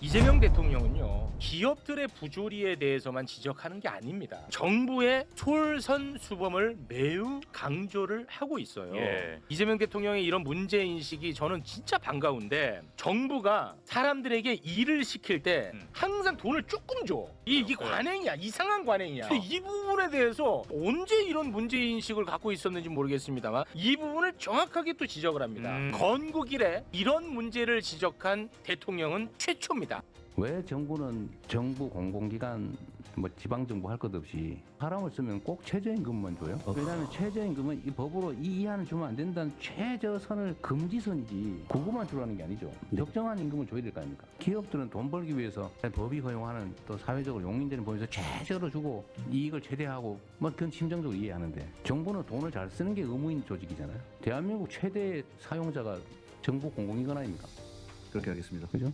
이재명 대통령은요 기업들의 부조리에 대해서만 지적하는 게 아닙니다. 정부의 솔선수범을 매우 강조를 하고 있어요. 예. 이재명 대통령의 이런 문제 인식이 저는 진짜 반가운데 정부가 사람들에게 일을 시킬 때 음. 항상 돈을 조금 줘. 이, 이게 네. 관행이야. 이상한 관행이야. 근데 이 부분에 대해서 언제 이런 문제 인식을 갖고 있었는지 모르겠습니다만 이 부분을 정확하게 또 지적을 합니다. 음. 건국 이래 이런 문제를 지적한 대통령은 최초입니다. 왜 정부는 정부 공공기관 뭐 지방정부 할 것 없이 사람을 쓰면 꼭 최저임금만 줘요? 왜냐하면 최저임금은 이 법으로 이 이하는 주면 안 된다는 최저선을 금지선이지 그거만 주라는 게 아니죠. 적정한 임금을 줘야 될 거 아닙니까? 기업들은 돈 벌기 위해서 법이 허용하는 또 사회적으로 용인되는 법에서 최저로 주고 이익을 최대하고 뭐 그건 심정적으로 이해하는데 정부는 돈을 잘 쓰는 게 의무인 조직이잖아요. 대한민국 최대 사용자가 정부 공공기관 아닙니까? 그렇게 하겠습니다. 그죠?